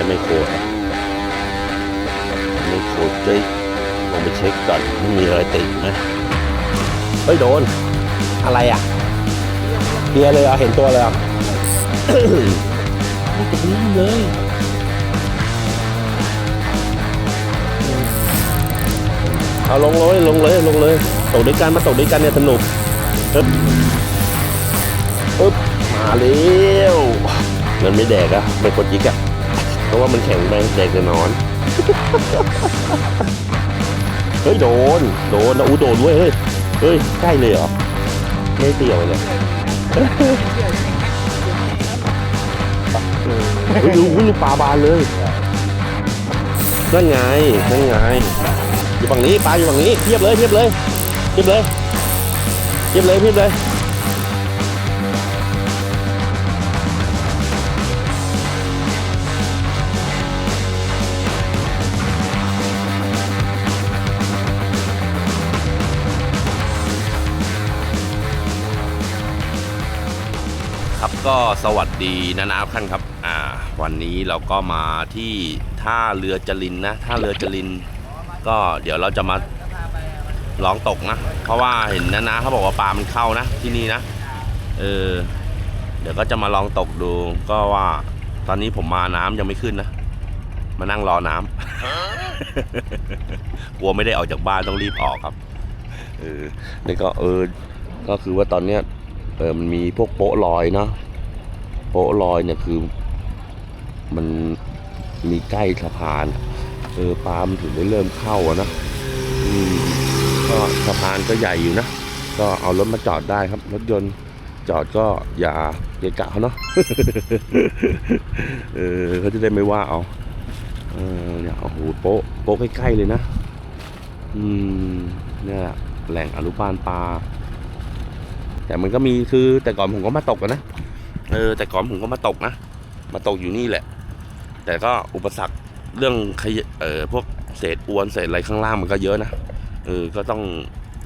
ช้ไมโครนะไมโครเจ๊ลองไปเช็คก่อนไม่มีอะไรติดไหมเฮ้ยโดน อะไรอะเฮียเลยเหรอเห็นตัวเลยเหรอไม่ตรงนี้เลยเอาลงเลยลงเลยลงเลยตกด้วยกันมาตกด้วยกันเนี่ยสนุกปึ๊บปึ๊บมาเร็วมันไม่แดกอะไม่กดยิกอะ เพราะว่ามันแข็งไปแดกจะนอน เฮ้ยโดน โดนนะอู้โดนด้วยเฮ้ย เฮ้ยใกล้เลยเหรอ ไม่เตี่ยวเลยเฮ้ยดูอุ้ยลูปลาบานเลยนั่นไงนั่นไง อยู่ฝั่งนี้ปลาอยู่ฝั่งนี้เทียบเลยเทียบเลยเทียบเลยเทียบเลยเทียบเลย ก็สวัสดีนะนาท่านครับ อ่า วันนี้เราก็มาที่ท่าเรือจรินนะท่าเรือจริน ก็เดี๋ยวเราจะมาลองตกนะ เพราะว่าเห็นนะนาเขาบอกว่าปลามันเข้านะที่นี่นะเออเดี๋ยวก็จะมาลองตกดูก็ว่าตอนนี้ผมมาน้ำยังไม่ขึ้นนะ มานั่งรอน้ำกลัวไม่ได้ออกจากบ้านต้องรีบออกครับเออนี่ก็เออก็คือว่าตอนเนี้ยเออมันมีพวกโป๊ะลอยเนาะ โป๊ะลอยเนี่ยคือ มันมีใกล้สะพาน เออปลามันถึงได้เริ่มเข้าอะนะอืมก็สะพานก็ใหญ่อยู่นะ ก็เอารถมาจอดได้ครับ รถยนต์จอดก็อย่าเกะกะเขาเนาะเออเขาจะได้ไม่ว่าเอาเออเนี่ยโอ้โหโป๊ะโป๊ะใกล้ๆเลยนะ อืมเนี่ยแหล่งอนุบาลปลาแต่มันก็มีคือแต่ก่อนผมก็มาตกอะนะ เออแต่ก่อนผมก็มาตกนะ มาตกอยู่นี่แหละ แต่ก็อุปสรรคเรื่องขยะเออพวกเศษอวนเศษอะไรข้างล่างมันก็เยอะนะเออก็ต้อง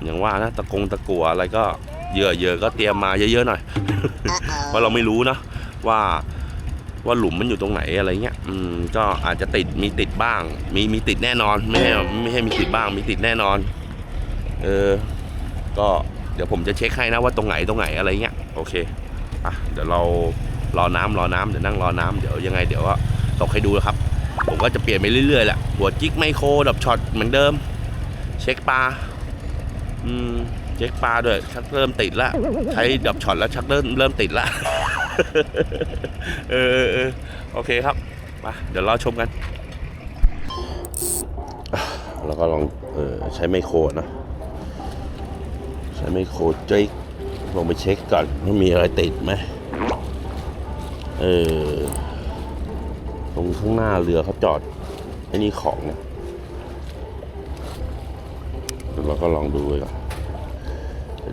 อย่างว่านะตะกงตะกัวอะไรก็เหยื่อเหยื่อก็เตรียมมาเยอะๆหน่อยเพราะเราไม่รู้นะว่าว่าหลุมมันอยู่ตรงไหนอะไรเงี้ย อืม ก็อาจจะติดมีติดบ้าง มีมีติดแน่นอน ไม่ใช่ไม่ใช่มีติดบ้าง มีติดแน่นอน เออ ก็เดี๋ยวผมจะเช็คให้นะว่าตรงไหนตรงไหนอะไรเงี้ย โอเค อะเดี๋ยวเรารอน้ำรอน้ำเดี๋ยวนั่งรอน้ำเดี๋ยวยังไงเดี๋ยวก็ตกให้ดูนะครับ ผมก็จะเปลี่ยนไปเรื่อยๆแหละหัวจิกไมโครดับช็อตเหมือนเดิม เช็คปลาอืมเช็คปลาด้วยชักเริ่มติดละใช้ดับช็อตแล้วชักเริ่มเริ่มติดละเออเออโอเคครับมาเดี๋ยวรอชมกันแล้วก็ลองเออใช้ไมโครนะ ใช้ไมโครจ๊ก ลงไปเช็คก่อนว่ามีอะไรติดไหมเออตรงข้างหน้าเรือเขาจอดไอ้นี่ของนะเดี๋ยเราก็ลองดูไปก่อน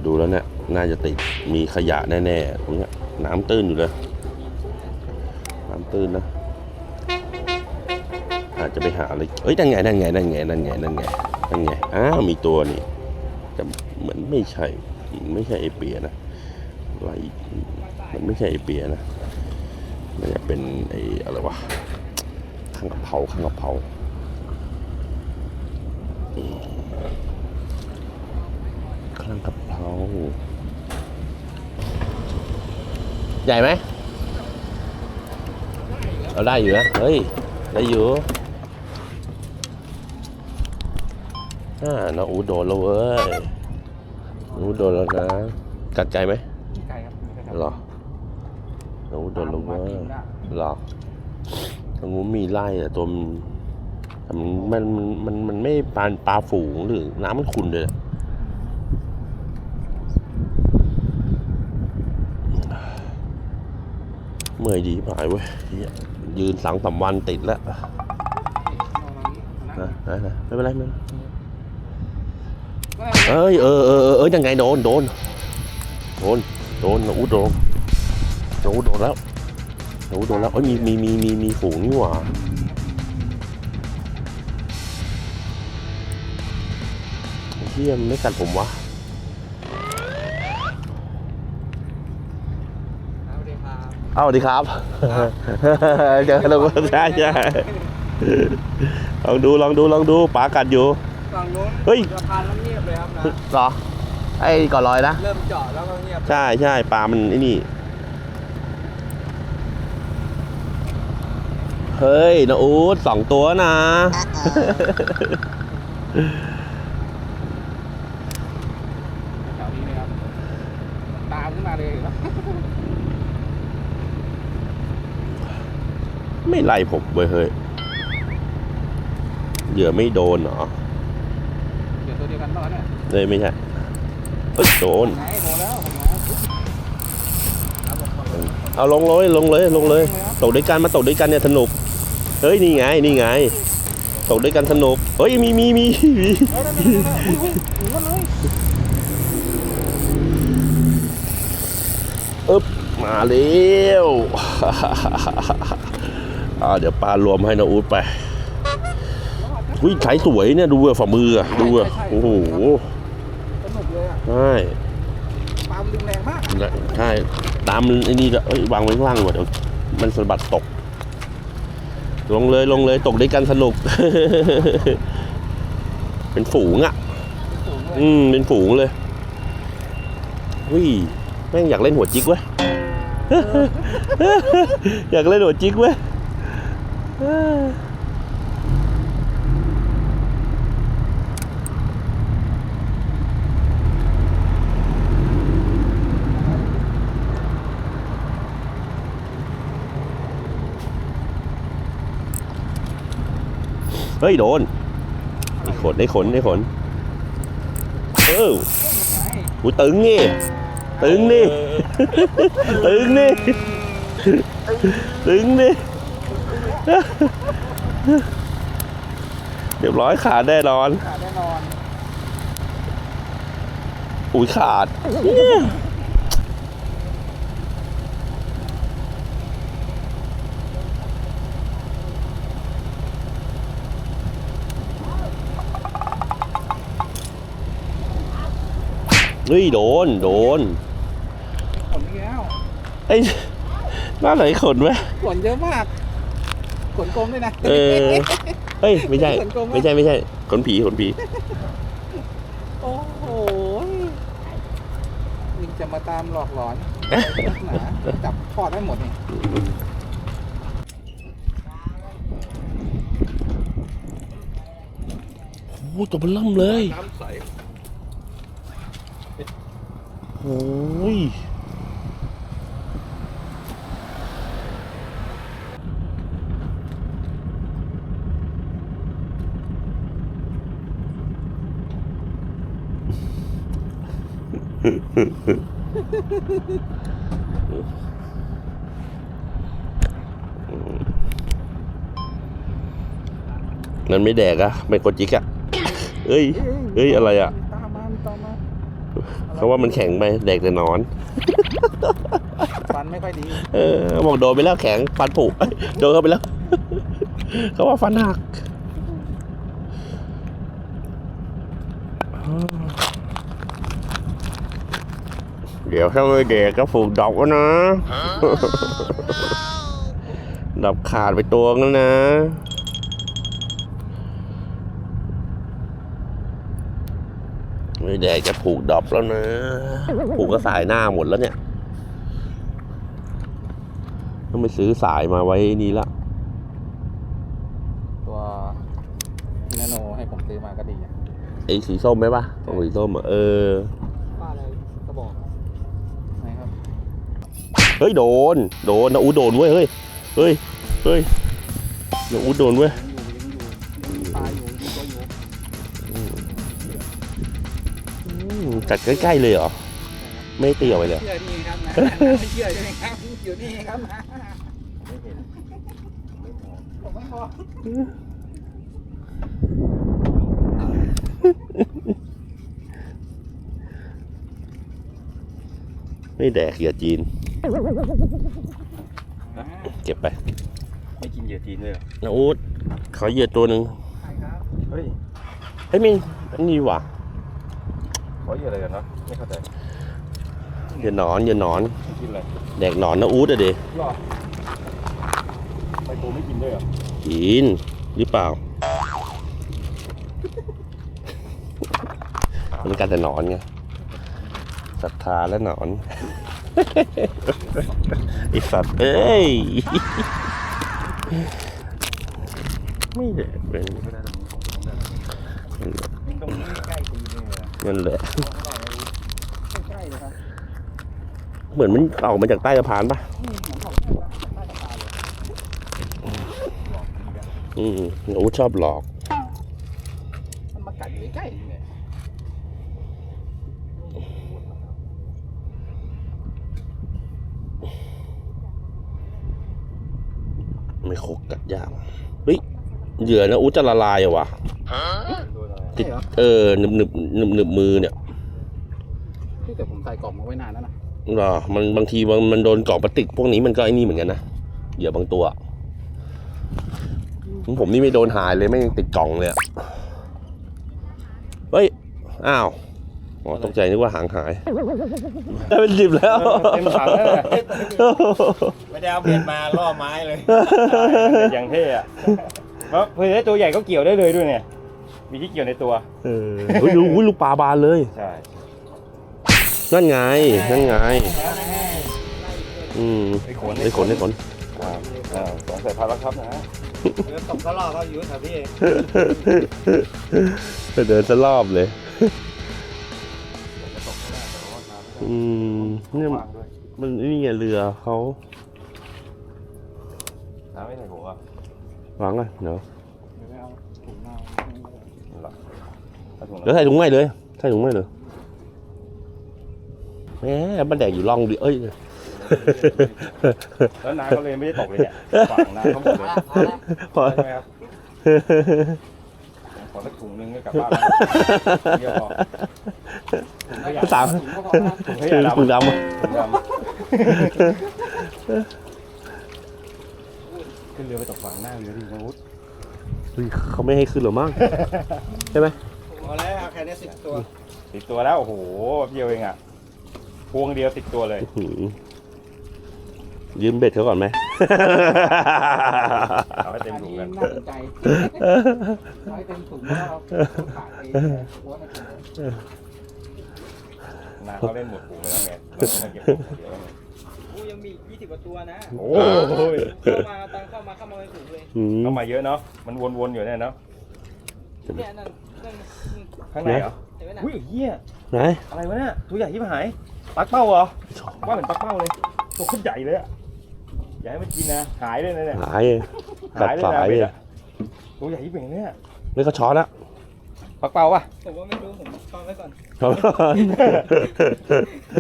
ดูแล้วเนี่ยน่าจะติดมีขยะแน่ๆตรงเนี้ยน้ำตื้นอยู่เลย น้ำตื้นนะอาจจะไปหาอะไรเอ้ยนั่นไงนั่นไงนั่นไงนั่นไงนั่นไงนั่นไงอ้าวมีตัวนี่แต่เหมือนไม่ใช่ ไม่ใช่ไอเปียนะอะไรมันไม่ใช่ไอเปียนะมันจะเป็นไออะไรวะข้างกะเพราข้างกะเพราข้างกะเพราใหญ่ไหมเราได้อยู่นะ เฮ้ย ได้อยู่อ่าน้องอูโดนแล้วเว้ย น้องอูโดนแล้วนะ กัดใจไหมมีไก่ครับมีไก่ครับหรอน้องอูโดนแล้วเว้ยหรอตรงนู้นมีไล่แต่ตัวมันแต่มันมันมันมันไม่ปลาปลาฝูงหรือน้ำมันขุ่นเลยอะเมื่อยดีหายเว้ยเหี้ยยืนสองสามวันติดแล้วนะนะนะไม่เป็นไรไม่เป็นไร เอ้ยเออเออเออเออยังไงโดนโดนโดนโดนอู้โดนโดนโดนแล้วโดนโดนแล้วเอ้ยมีมีมีมีมีฝูงนี่หว่าเฮียมันไม่กัดผมวะสวัสดีครับเอเอาสวัสดีครับ เจอแล้วใช่ใช่ลองดูลองดูลองดูปลากัดอยู่ ฝั่งนู้นเฮ้ย สะพานแล้วเงียบเลยครับนะเหรอ ไอ้ก่อนลอยนะ เริ่มเจาะแล้วก็เงียบใช่ใช่ปลามันไอ้นี่ เฮ้ยนะอูดสองตัวนะ แถวนี้เลยครับตามขึ้นมาเลยเห็นปะไม่ไล่ผมเว้ยเฮ้ยเหยื่อไม่โดนเหรอ เลยไม่ใช่เอ้ยโดนเอาลงเลยลงเลยลงเลย ตกด้วยกันมาตกด้วยกันเนี่ยสนุก เฮ้ยนี่ไงนี่ไง ตกด้วยกันสนุก เฮ้ยมีมีมีมีเฮ้ยนั่นนั่นนั่นอุ้ยอุ้ยหนีมาเลยอึ๊บมาเร็วอ่าเดี๋ยวปลารวมให้นะอูดไป วิใช้สวยเนี่ยดูอะฝ่ามืออะดูอะโอ้โหสนุกเลยอะใช่ปลามันดึงแรงมากอะใช่ตามไอ้นี่ก็เอ้ยวางไว้ข้างล่างดีกว่าเดี๋ยวมันสะบัดตก ลงเลยลงเลยตกด้วยกันสนุก เป็นฝูงอะสูงเลยอืมเป็นฝูงเลยวิแม่งอยากเล่นหัวจิกเว้ยอยากเล่นหัวจิกเว้ย เฮ้ยโดนได้ขนได้ขนได้ขนเออกูตึงนี่ตึงนี่ตึงนี่ตึงนี่เรียบร้อยขาดแน่นอนขาดแน่นอนอุ้ยขาด เฮ้ยโดน โดนขนอีกแล้วไอ้บ้านไหนขนไหมขนเยอะมากขนกลมด้วยนะ เออ เฮ้ย ไม่ใช่ ขนกลมวะไม่ใช่ไม่ใช่ขนผีขนผี โอ้โหยิงจะมาตามหลอกหลอนหนาจับทอดได้หมดนี่โอ้ตัวมันล่ำเลย น้ำใส โอ้ยนั่นไม่แดกอะไม่กดจิกอะเอ้ยเฮ้ย อะไรอะตามมาตามมา เขาว่ามันแข็งไปแดกแต่หนอน ฟันไม่ค่อยดี เออบอกโดนไปแล้วแข็งฟันผุเอ้ยโดนเข้าไปแล้ว เขาว่าฟันหักเดี๋ยวถ้าไม่แดกก็ผูกดอกแล้วนะดอกขาดไปตัวนึงนะ ไม่แดกจะผูกดอกแล้วนะ ผูกก็สายหน้าหมดแล้วเนี่ยต้องไปซื้อสายมาไว้นี่ละ ตัวพินาโนให้ผมซื้อมาก็ดีอะไอ้สีส้มไหมปะตรงสีส้มอะเออ ป้าอะไรกระบอกนะครับ เฮ้ย โดน โดนนะอูโดนเว้ย เฮ้ย เฮ้ย เฮ้ยนะอูโดนเว้ย อืมจัดใกล้ๆเลยเหรอ ไม่เตี่ยวไปเลยเหรอเชื่อนี่ครับนะไม่เชื่อใช่ไหมครับอยู่นี่ครับนะผมไม่บอกไม่แดกเหยื่อจีน เก็บไป ไม่กินเหยื่อจีนเลยเหรอนะอูดขอเหยื่อตัวหนึ่งใช่ครับเฮ้ย เฮ้ยมินอันนี้ว่ะ ขอเหยื่ออะไรกันวะไม่เข้าใจอย่าหนอนอย่าหนอน กินเลยแดกหนอนนะอู๊ดอะเดหรอไปโตไม่กินด้วยเหรอกินหรือเปล่า มันกันแต่หนอนไงศรัทธาและหนอน ไอสัตว์เอ้ย ไม่แดกเป็นตรงนี้ใกล้ตีเลยอะ นั่นแหละใกล้เลยครับเหมือนมันออกมาจากใต้สะพานปะอืมเหมือนของใต้สะพานเลยอืมโอ้ชอบหลอก มันมากัดอยู่ใกล้ๆเนี่ยไม่คกกัดยากเฮ้ยเหยื่อนะอู้จะละลายอะวะ ติดเออหนึบหนึบหนึบหนึบมือเนี่ยที่แต่ผมใส่กล่องมาไว้นานแล้วนะเหรอมันบางทีมันมันโดนกล่องพลาสติกพวกนี้มันก็ไอ้นี่เหมือนกันนะเหยื่อบางตัวของผมนี่ไม่โดนหายเลยไม่งติดกล่องเลยอะเฮ้ยอ้าวอ๋อตกใจนึกว่าหางหายได้เป็นสิบแล้ว เต็มถังแล้วเนี่ยไม่ได้เอาเบ็ดมาล่อไม้เลย อย่างเท่อะเพราะเพื่อตัวใหญ่ก็เกี่ยวได้เลยด้วยเนี่ย มีที่เกี่ยวในตัว เออเฮ้ยดูอุ๊ยลูกปลาบานเลย ใช่นั่นไง นั่นไง อืมไอ้ขนได้ขนได้ขน ครับอ่าสองสายพันธุ์แล้วครับนะเรือตกตลอดเขาอยู่แถวพี่เดินสลอบเลย อืมเนี่ยวางด้วยมันนี่ไงเรือเขาน้ำไม่ใส่หัว วางอะเนาะ ไม่เอาถุงเอาหรอเอา ถุงเดี๋ยวใส่ถุงไม้เลยใส่ถุงไม้เลยแหมมันแดกอยู่ร่องดิเอ้ยแล้วน้ำก็เลยไม่ได้ตกเลยเนี่ยฝังน้ำเขาหมดเลยพอใช่ไหมครับขอสักถุงนึงก็กลับบ้านเดียวพอถุงขยะสามถุงขยะดำถุงดำอะถุงดำขึ้นเรือไปตกฝั่งหน้าเรือดินะวุฒิเฮ้ยเขาไม่ให้ขึ้นหรอมั้งใช่ไหมพ อแล้วเอาแค่นี้สิบตัวติดตัวแล้ว โอ้โหเดียวเองอะ พวงเดียวติดตัวเลย หืมยืมเบ็ดเขาก่อนไหม เอาให้เต็มถุงกันน่าสนใจร้อยเต็มถุงแล้วขายไปหัวให้กินนาเขาเล่นหมดถุงไปแล้วไงเราต้องมาเก็บถุงเดียวแล้วไงกูยังมียี่สิบกว่าตัวนะโอ้ยเข้ามาตังเข้ามาเข้ามาในถุงเลยอืมเข้ามาเยอะเนาะ มันวนๆอยู่เนี่ยเนาะ เนี่ยนั่นนั่น ข้างในเหรอเห็นไหมนะอุ้ยเฮียไหนอะไรวะเนี่ยตัวใหญ่ที่หายปักเป้าเหรอว่าเหมือนปักเป้าเลยตัวโคตรใหญ่เลยอะอย่าให้มันกินนะหายเลยนะเนี่ยหายเลยตัดหายเลยสานะยเบ็ดเลยอะตัวใหญ่ที่เป็นเนี่ยไม่เขาช้อนละปักเป้าปะผมว่าไม่รู้ผมตอนไว้ก่อน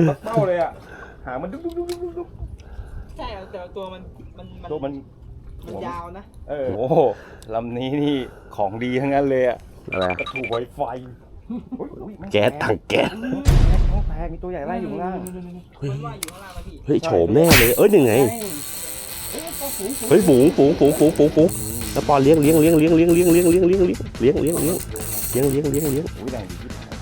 ปักเป้าเลยอะหางมันดุ๊กดุ๊กดุ๊กดุ๊กดุ๊กใช่แต่ตัวมันมันมันตัวมันมันยาวนะ เออโอ้โหลำนี้นี่ของดีทั้งนั้นเลยอะ อะไรกระถูไวไฟอุ๊ยอุ๊ยม่งแก๊สถังแก๊สท้องแตกมีตัวใหญ่ไล่อยู่ข้างล่างมันว่าอยู่ข้างล่างนะพี่เฮ้ยโฉมแน่เลยเอ้ยยังไงเฮ้ยฝูงฝูงฝูงฝูงฝูงฝูงแล้วปอนเลี้ยงเลี้ยงเลี้ยงเลี้ยงเลี้ยงเลี้ยงเลี้ยงเลี้ยงเลี้ยงเลี้ยงเลี้ยงเลี้ยงเลี้ยงเลี้ยงเลี้ยงเลี้ยงเลี้ยงอุ้ยแรงดีที่ผ่าน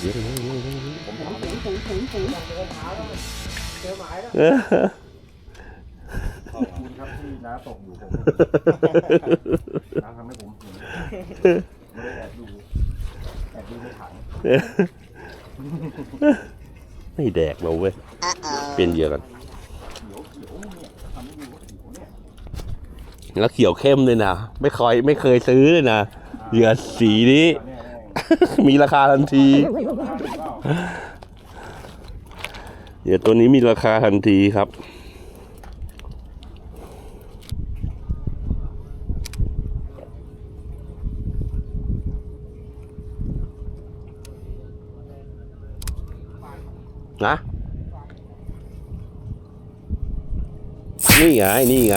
เลี้ยงเลี้ยงเลี้ยงเลี้ยงผมถามฝูงฝูงฝูงฝูงเจอเท้าแล้วเจอหมายแล้วเออขอบคุณครับที่ น้าตกอยู่ผมน้าทำให้ผมเห็นไม่ได้แอบดูแอบดูในถังไม่แดกเราเว้ยเปลี่ยนเหยื่อกันเขียวเขียวเนี่ยทำให้ดูว่าเขียวเนี่ยแล้วเขียวเข้มเลยนะไม่เคยไม่เคยซื้อเลยนะเหยื่อสีนี้เนี่ยมีราคาทันทีเนี่ยเปล่าเหยื่อตัวนี้มีราคาทันทีครับ นะนี่ไงนี่ไง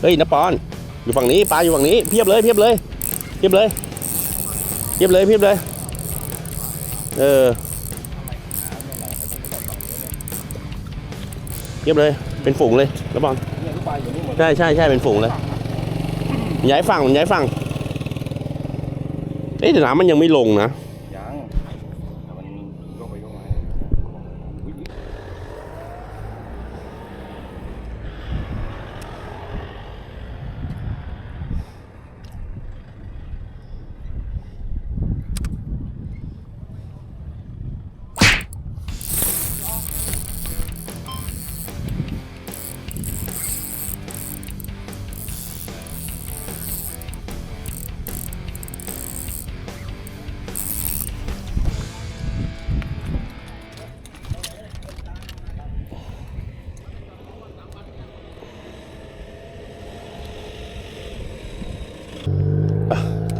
เฮ้ยนปอนอยู่ฝั่งนี้ปลาอยู่ฝั่งนี้เพียบเลยเพียบเลยเพียบเลยเพียบเลยเพียบเลย เออเพียบเลยเป็นฝูงเลยนปอนเนี่ยลูกปลาอยู่นี่หมดใช่ใช่ใช่เป็นฝูงเลยย้ายฝั่งย้ายฝั่งเอ๊ะแต่น้ำมันยังไม่ลงนะ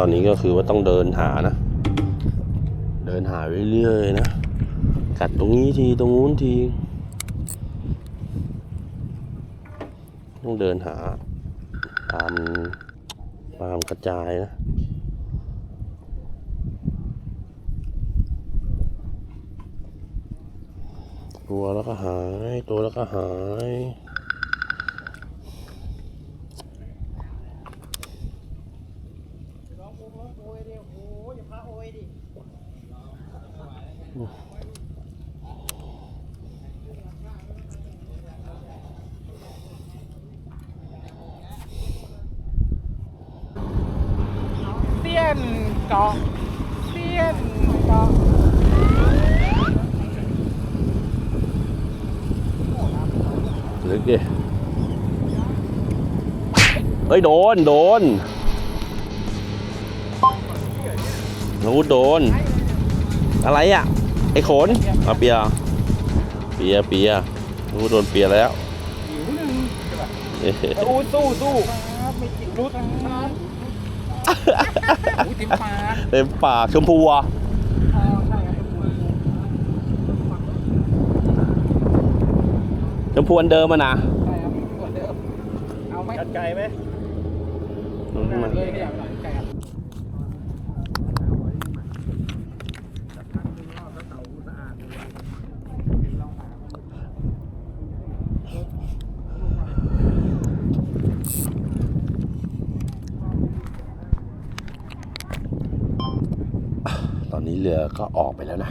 อนนี้ก็คือว่าต้องเดินหานะ เดินหาเรื่อยๆนะ กัดตรงนี้ทีตรงนู้นที ต้องเดินหา ตามตามกระจายนะตัวแล้วก็หาย ตัวแล้วก็หาย เตี้ยนเกาะเตี้ยนเกาะลึกดิเอ้ย โดน โดนนูโดน อะไรอะ ไอ้ขนเอาเปียร์เปียร์เปียร์นูดโดนเปียร์แล้วหิวหนึ่งเอ้ยสู้สู้สู้ครับไม่กินรุดนะครับอุ้ยติมปลาเต็มปากชมพูอะอ๋อใช่ครับชมพูอันเดิมอะนะใช่ครับเหมือนเดิมเอาไหมกัดไก่ไหมเลยเนี่ยหน่อยไก่ครับ ตอนนี้ เรือก็ออกไปแล้วนะ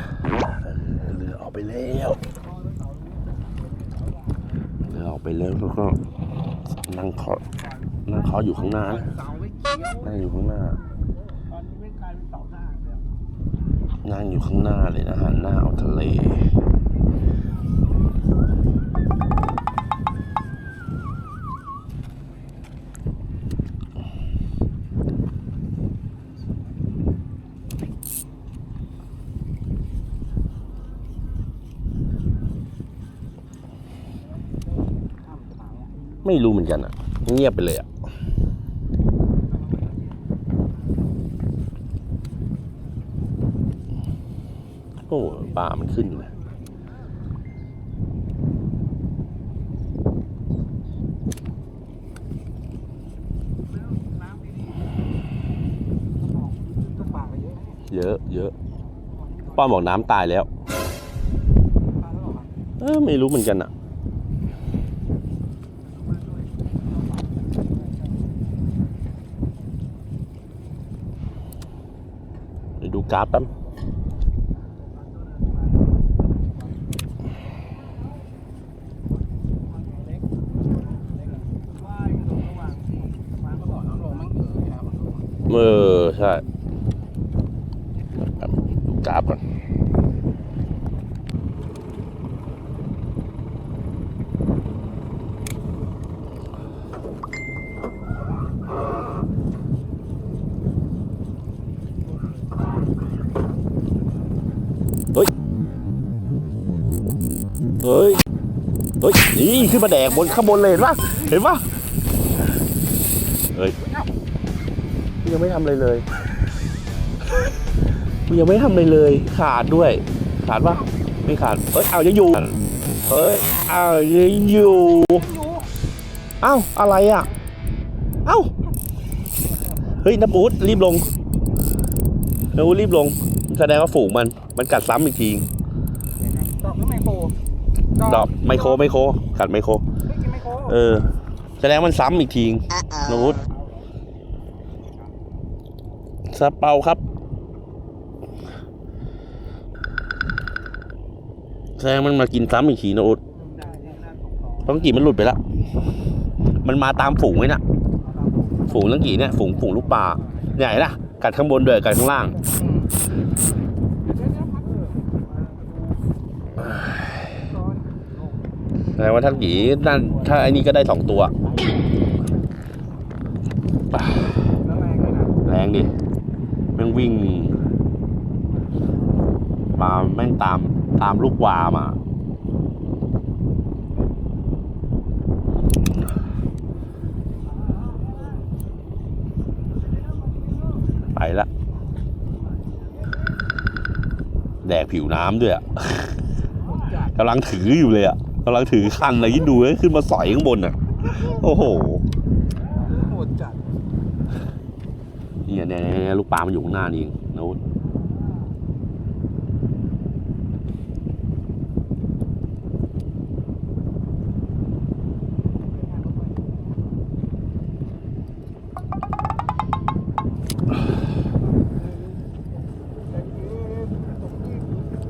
เรือออกไปแล้วเรือออกไปแล้วแล้วก็นั่งเคาะนั่งเคาะอยู่ข้างหน้านั่งอยู่ข้างหน้านั่งอยู่ข้างหน้าเลยนะหันหน้าเอาทะเล ไม่รู้เหมือนกันอะ เงียบไปเลยอะโอ้ปลามันขึ้นอยู่นะก็ปลาไปเยอะเยอะเยอะป้าบอกน้ำตายแล้ว เออไม่รู้เหมือนกันอะ เดี๋ยวดูกราฟแป๊บ ว่ายกระโดดระหว่างปลาก็บอกน้องลงมันเอออยู่แล้วมันลง เออ ใช่แป๊บดูกราฟก่อน เฮ้ย เฮ้ย เขึ้นมาแดกบนข้างบนเลยเห็นปะเห็นปะเฮ้ยกูยังไม่ทำอะไรเลยกูยังไม่ทำอะไรเลย ขาดด้วย ขาดปะไม่ขาดเอ้ยเอายังอยู่เอ้ยเอายังอยู่เอ้าอะไรอะเอ้าเฮ้ยน้ำอูดรีบลงน้ำอูดรีบลงแสดงว่าฝูงมันมันกัดซ้ำอีกที ดอกหรือไมโคร ดอกไมโครไมโครกัดไมโครไม่กินไมโครเออ แสดงมันซ้ำอีกทีน้ำอูดซาเปาครับ แสดงมันมากินซ้ำอีกทีนะอูดได้ได้น่าตกต่อเพราะเมื่อกี้มันหลุดไปแล้ว มันมาตามฝูงไว้น่ะ ฝูงลังกี่เนี่ย ฝูงฝูงลูกปลาใหญ่นะกัดข้างบนด้วยกัดข้างล่าง แสดงว่าท่านกี่นั่นถ้าไอ้นี่ก็ได้สองตัว แรงดิแม่งวิ่งมาแม่งตามตามลูกวามาไปละแดกผิวน้ำด้วยอะกำลังถืออยู่เลยอะ กำลังถือคันอะไรที่ดูให้ขึ้นมาสอยข้างบนอะโอ้โหโหดจัดเนี่ยเนี่ยเนี่ยลูกปลามันอยู่ข้างหน้านี่เองนะวุฒ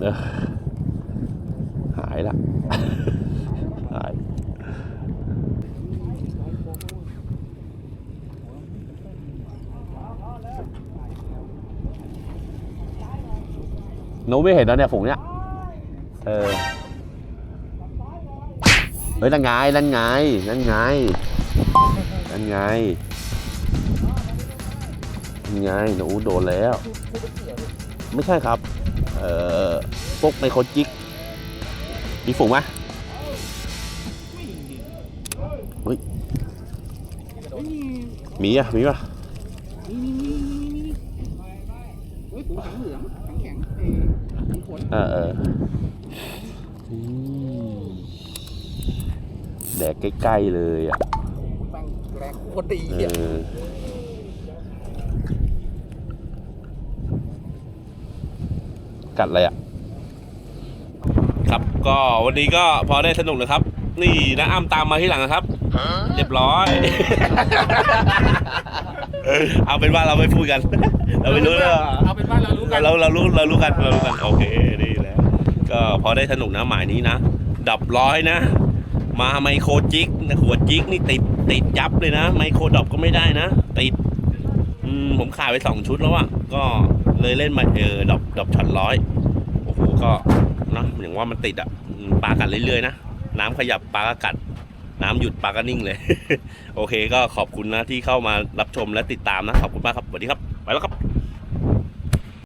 เออหายละ หาย หนู ไม่เห็นแล้วเนี่ยฝูงเนี้ยเออเฮ้ยนั่นไงนั่นไงนั่นไงนั่นไงนั่นไงหนูโดนแล้ว ไม่ใช่ครับ เอ่อพวกไมโครจิกมีฝูงไหมเฮ้ยมีอะ มีป่ะ นี่นี่นี่นี่นี่เฮ้ยปูหางเหลืองหางแข็งเอ้มีขน เออเออแดกใกล้ๆเลยอะแม่งแรงโคตรดีเออะอกัดอะไรอะ ครับก็วันนี้ก็พอได้สนุกนะครับ นี่นะอ้ำตามมาที่หลังนะครับ เรียบร้อยเอาเป็นว่าเราไม่พูดกัน เราไม่รู้เลยเอาเป็นว่าเรารู้กัน เราเรารู้เรารู้กันเรารู้กันโอเค ก็พอได้สนุกนะหมายนี้นะ ดับร้อยนะ มาไมโครจิกนะหัวจิกนี่ติดติดยับเลยนะ ไมโครดอปก็ไม่ได้นะ ติดมผมขายไปสองชุดแล้วอะก็เลยเล่นมาเออดอปดอปช็อตร้อยโอ้โหก็นะอย่างว่ามันติดอะปลากัดเรื่อยๆนะน้ำขยับปลาก็กัด น้ำหยุดปลาก็นิ่งเลย โอเค ก็ขอบคุณนะที่เข้ามารับชมและติดตามนะ ขอบคุณมากครับสวัสดีครับ ไปแล้วครับ